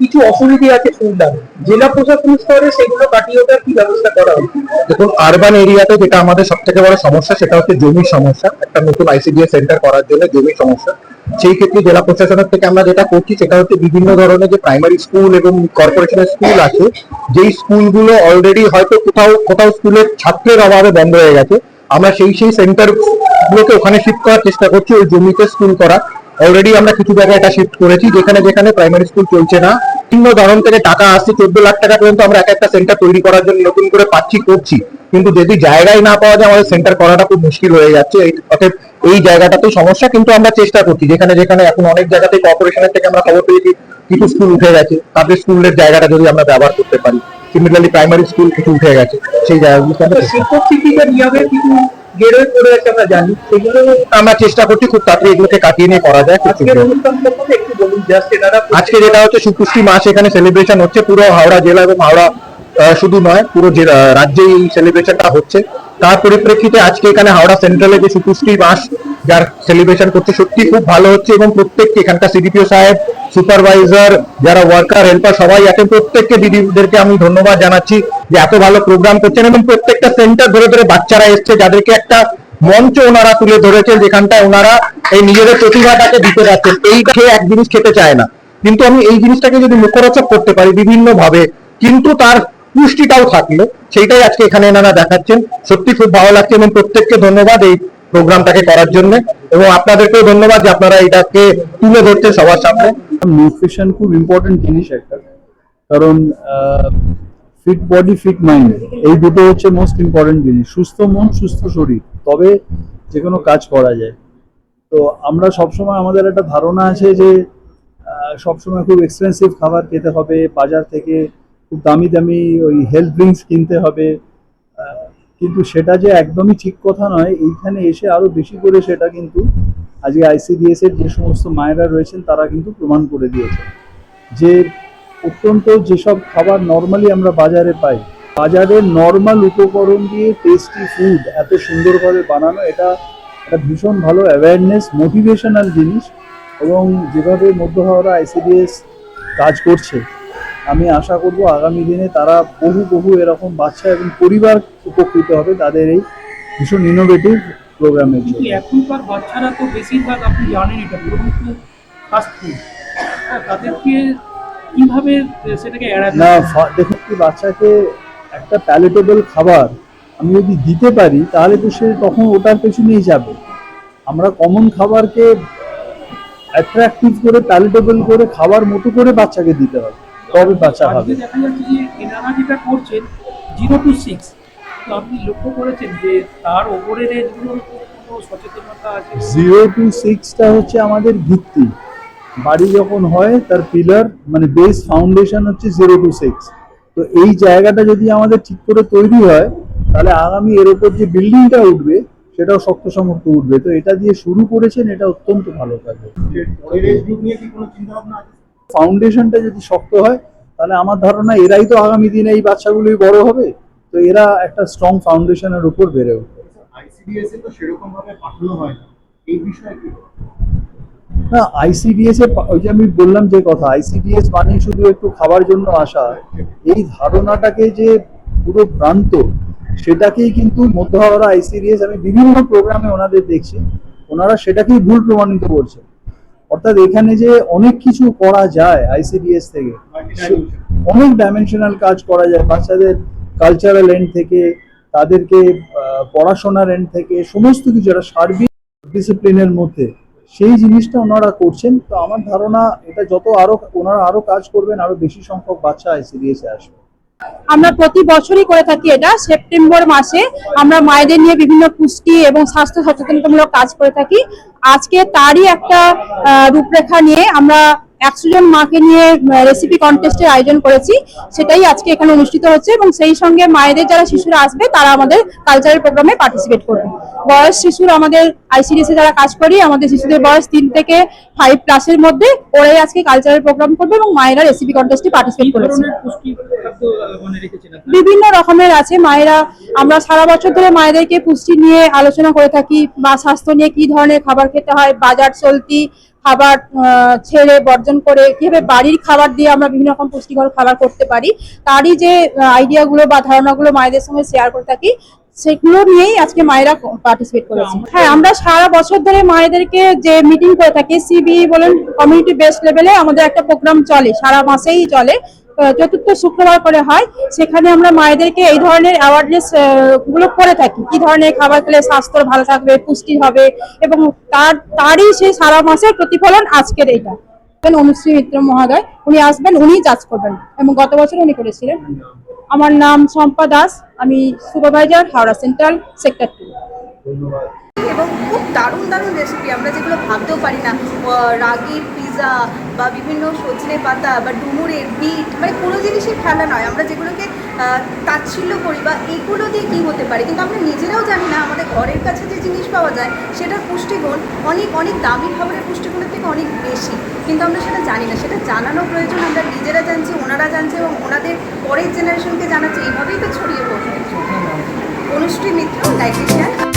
কিছু অসুবিধে আছে শুনলাম জেলা প্রশাসন স্তরে সেগুলো কাটিয়ে ওঠার কি ব্যবস্থা করা হবে দেখুন আরবান এরিয়াতে যেটা আমাদের সব থেকে বড় সমস্যা, সেটা হচ্ছে জমির সমস্যা। একটা নতুন সেন্টার করার জন্য জমির সমস্যা। সেই ক্ষেত্রে জেলা প্রশাসনের থেকে আমরা যেটা করছি, সেটা হচ্ছে বিভিন্ন ধরনের যে প্রাইমারি স্কুল এবং কর্পোরেশনের স্কুল আছে, যেই স্কুলগুলো অলরেডি হয়তো কোথাও কোথাও স্কুলের ছাত্রের অভাবে বন্ধ হয়ে গেছে। আমরা সেই সেই সেন্টার গুলোকে ওখানে শিফট করার চেষ্টা করছি, ওই জমিতে স্কুল করা। অলরেডি আমরা কিছু জায়গায় এটা শিফট করেছি যেখানে যেখানে প্রাইমারি স্কুল চলছে না। বিভিন্ন ধরন থেকে টাকা আসছে চোদ্দ লাখ টাকা পর্যন্ত আমরা এক একটা সেন্টার তৈরি করার জন্য নতুন করে পাচ্ছি করছি। কিন্তু যদি জায়গায় না পাওয়া যায় আমাদের সেন্টার করাটা খুব মুশকিল হয়ে যাচ্ছে। এই অতএব এই জায়গাটাতেই সমস্যা কিন্তু আমরা চেষ্টা করছি। যেখানে যেখানে এখন অনেক জায়গাতে কর্পোরেশনের থেকে আমরা খবর পেয়েছি কিছু স্কুল উঠে গেছে। তাদের স্কুলের জায়গাটা যদি আমরা ব্যবহার করতে পারি সিমিলারলি প্রাইমারি স্কুল কিছু উঠে গেছে সেই চেষ্টা শিক্ষক শিক্ষিকা নিয়োগের কিছু গেরোয় পড়ে আছে আমরা জানি সেগুলো আমরা চেষ্টা করছি খুব তাড়াতাড়ি এগুলোকে কাটিয়ে নিয়ে করা যায় খুব আজকের শীঘ্রই। অনুষ্ঠান সম্পর্কে একটু বলুন জাস্ট এনারা আজকে যেটা হচ্ছে সুপুষ্টি মাস এখানে সেলিব্রেশন হচ্ছে পুরো হাওড়া জেলা এবং হাওড়া শুধু নয় পুরো জেলা রাজ্যে এই সেলিব্রেশনটা হচ্ছে তার পরিপ্রেক্ষিতে আজকে এখানে হাওড়া সেন্ট্রালে যে সুপুষ্টি মাস যার সেলিব্রেশন করছে সত্যি খুব ভালো হচ্ছে এবং প্রত্যেককে এখানকার সিডিপিও সাহেব সুপারভাইজার যারা ওয়ার্কার হেল্পার সবাই আছেন প্রত্যেককে দিদিদেরকে আমি ধন্যবাদ জানাচ্ছি যে এত ভালো প্রোগ্রাম করছেন এবং প্রত্যেকটা সেন্টার ধরে ধরে বাচ্চারা এসছে, যাদেরকে একটা মঞ্চ ওনারা তুলে ধরেছেন, যেখানটায় ওনারা এই নিজেদের প্রতিভাটাকে দিতে যাচ্ছেন। এই খেয়ে এক জিনিস খেতে চায় না। কিন্তু আমি এই জিনিসটাকে যদি মুখরোচক করতে পারি বিভিন্ন ভাবে কিন্তু তার পুষ্টিটাও থাকল, সেইটাই আজকে এখানে এনারা দেখাচ্ছেন। সত্যি খুব ভালো লাগছে এবং প্রত্যেককে ধন্যবাদ এই প্রোগ্রামটাকে করার জন্য। এবং আপনাদেরকেও ধন্যবাদ যে আপনারা এটাকে তুলে ধরছেন সবার সামনে। নিউট্রিশন খুব ইম্পর্টেন্ট জিনিস একটা। কারণ ফিট বডি ফিট মাইন্ড এই দুটো হচ্ছে মোস্ট ইম্পর্টেন্ট জিনিস। সুস্থ মন, সুস্থ শরীর। তবে যে কোনো কাজ করা যায়। তো আমরা সবসময় আমাদের একটা ধারণা আছে যে সবসময় খুব এক্সপেন্সিভ খাবার খেতে হবে, বাজার থেকে খুব দামি দামি ওই হেলথ ড্রিঙ্কস কিনতে হবে। কিন্তু সেটা যে একদমই ঠিক কথা নয়, এইখানে এসে আরও বেশি করে সেটা কিন্তু আজকে আইসিডিএস এর যে সমস্ত মায়েরা রয়েছেন, তারা কিন্তু প্রমাণ করে দিয়েছে যে অত্যন্ত যেসব খাবার নর্মালি আমরা বাজারে পাই, বাজারে নর্মাল উপকরণ দিয়ে টেস্টি ফুড এত সুন্দরভাবে বানানো, এটা একটা ভীষণ ভালো অ্যাওয়ারনেস মোটিভেশনাল জিনিস এবং যেভাবে মধ্য হাওড়া আইসিডিএস কাজ করছে, আমি আশা করব আগামী দিনে তারা বহু বহু এরকম বাচ্চা এবং পরিবার উপকৃত হবে তাদের এই ভীষণ ইনোভেটিভ প্রোগ্রামের জন্য। এখনকার বাচ্চারা তো বেশিরভাগ আপনি জানেন এটা ফুড তাদেরকে কীভাবে সেটাকে এড়াতে না? দেখুন কি বাচ্চাকে একটা প্যালেটেবল খাবার আমি যদি দিতে পারি তাহলে তো সে তখন ওটার পেছনেই যাবে। আমরা কমন খাবারকে অ্যাট্রাকটিভ করে প্যালেটেবল করে খাবার মতো করে বাচ্চাকে দিতে হবে। তবে বাচ্চা হবে। দেখা যাচ্ছে যে এনারা যেটা করছেন জিরো টু সিক্স তো আপনি লক্ষ্য করেছেন যে তার ওপরের এজগুলোর সচেতনতা আছে? জিরো টু সিক্সটা হচ্ছে আমাদের ভিত্তি। বাড়ি যখন হয়, তার পিলার মানে বেস ফাউন্ডেশন হচ্ছে জিরো টু সিক্স তো এই জায়গাটা যদি আমাদের ঠিক করে তৈরি হয়, তাহলে আগামী এর উপর যে বিল্ডিংটা উঠবে, সেটাও শক্ত সমর্থ উঠবে। তো এটা দিয়ে শুরু করেছেন, এটা অত্যন্ত ভালো কাজ। ফাউন্ডেশনটা যদি শক্ত হয়, তাহলে আমার ধারণা এরাই তো আগামী দিনে এই বাচ্চাগুলোই বড় হবে। তো এরা একটা স্ট্রং ফাউন্ডেশনের উপর বেড়ে উঠবে। এই বিষয়ে না আইসিডিএস এ ওই যে আমি বললাম যে কথা আইসিডিএস মানে শুধু একটু খাবার জন্য আসা। এই ধারণাটাকে যে পুরো ভ্রান্ত, সেটাকেই কিন্তু মধ্য আইসিডিএস আমি বিভিন্ন প্রোগ্রামে ওনাদের দেখছি, ওনারা সেটাকেই ভুল প্রমাণিত করছে। অর্থাৎ এখানে যে অনেক কিছু করা যায় আইসিডিএস থেকে অনেক ডাইমেনশনাল কাজ করা যায়, বাচ্চাদের কালচারাল এন্ড থেকে, তাদেরকে পড়াশোনার এন্ড থেকে, সমস্ত কিছু, একটা সার্বিক ডিসিপ্লিনের মধ্যে। সেই জিনিসটা ওনারা করছেন। তো আমার ধারণা এটা যত আরও, ওনারা আরও কাজ করবেন, আরও বেশি সংখ্যক বাচ্চা আইসিডিএস আসবে। আমরা প্রতি বছরই করে থাকি এটা। সেপ্টেম্বর মাসে আমরা মায়েদের নিয়ে বিভিন্ন পুষ্টি এবং স্বাস্থ্য সচেতনতামূলক কাজ করে থাকি। আজকে তারই একটা রূপরেখা নিয়ে আমরা একশো জন মাকে নিয়ে রেসিপি কন্টেস্টের আয়োজন করেছি। সেটাই আজকে এখানে অনুষ্ঠিত হচ্ছে এবং সেই সঙ্গে মায়েদের যারা শিশুরা আসবে তারা আমাদের কালচারাল প্রোগ্রামে পার্টিসিপেট করবে। বয়স শিশুর আমাদের আইসিডিএসে যারা কাজ করি আমাদের শিশুদের বয়স তিন থেকে ফাইভ ক্লাসের মধ্যে ওরাই আজকে কালচারাল প্রোগ্রাম করবে এবং মায়েরা রেসিপি কন্টেস্টে পার্টিসিপেট করেছে? বিভিন্ন রকমের আছে। মায়েরা আমরা সারা বছর ধরে মায়েদেরকে পুষ্টি নিয়ে আলোচনা করে থাকি বা স্বাস্থ্য নিয়ে কি ধরনের খাবার খেতে হয় বাজার চলতি খাবার ছেড়ে বর্জন করে কীভাবে বাড়ির খাবার দিয়ে আমরা বিভিন্ন রকম পুষ্টিকর খাবার করতে পারি তারই যে আইডিয়াগুলো বা ধারণাগুলো মায়েদের সঙ্গে শেয়ার করে থাকি সেগুলো নিয়েই আজকে মায়েরা পার্টিসিপেট করেছে। হ্যাঁ আমরা সারা বছর ধরে মায়েদেরকে যে মিটিং করে থাকি সিবি বলেন কমিউনিটি বেস্ট লেভেলে আমাদের একটা প্রোগ্রাম চলে সারা মাসেই চলে। চতুর্থ শুক্রবার করে হয়, সেখানে আমরা মায়েদেরকে এই ধরনের অ্যাওয়ারনেসগুলো করে থাকি। কি ধরনের খাবার খেলে স্বাস্থ্য ভালো থাকবে, পুষ্টি হবে, এবং তার, তারই সেই সারা মাসের প্রতিফলন আজকের এইটা। অনুশ্রী মিত্র মহোদয়, উনি আসবেন, উনি জাজ করবেন, এবং গত বছর উনি করেছিলেন। আমার নাম শম্পা দাস, আমি supervisor Howrah central sector two এবং খুব দারুণ দারুণ রেসিপি আমরা যেগুলো ভাবতেও পারি না। রাগির পিৎজা বা বিভিন্ন সজনে পাতা বা ডুমুরের বিট মানে কোনো জিনিসই ফেলা নয়। আমরা যেগুলোকে তাচ্ছিল্য করি বা এগুলো দিয়ে কী হতে পারে? কিন্তু আমরা নিজেরাও জানি না, আমাদের ঘরের কাছে যে জিনিস পাওয়া যায়, সেটার পুষ্টিগুণ অনেক অনেক দামি খাবারের পুষ্টিগুণের থেকে অনেক বেশি। কিন্তু আমরা সেটা জানি না। সেটা জানানো প্রয়োজন। আমরা নিজেরা জানছি, ওনারা জানছে এবং ওনাদের পরের জেনারেশনকে জানাচ্ছে। এইভাবেই তো ছড়িয়ে পড়বে। অনুশ্রী মিত্র ডাইটিশিয়ান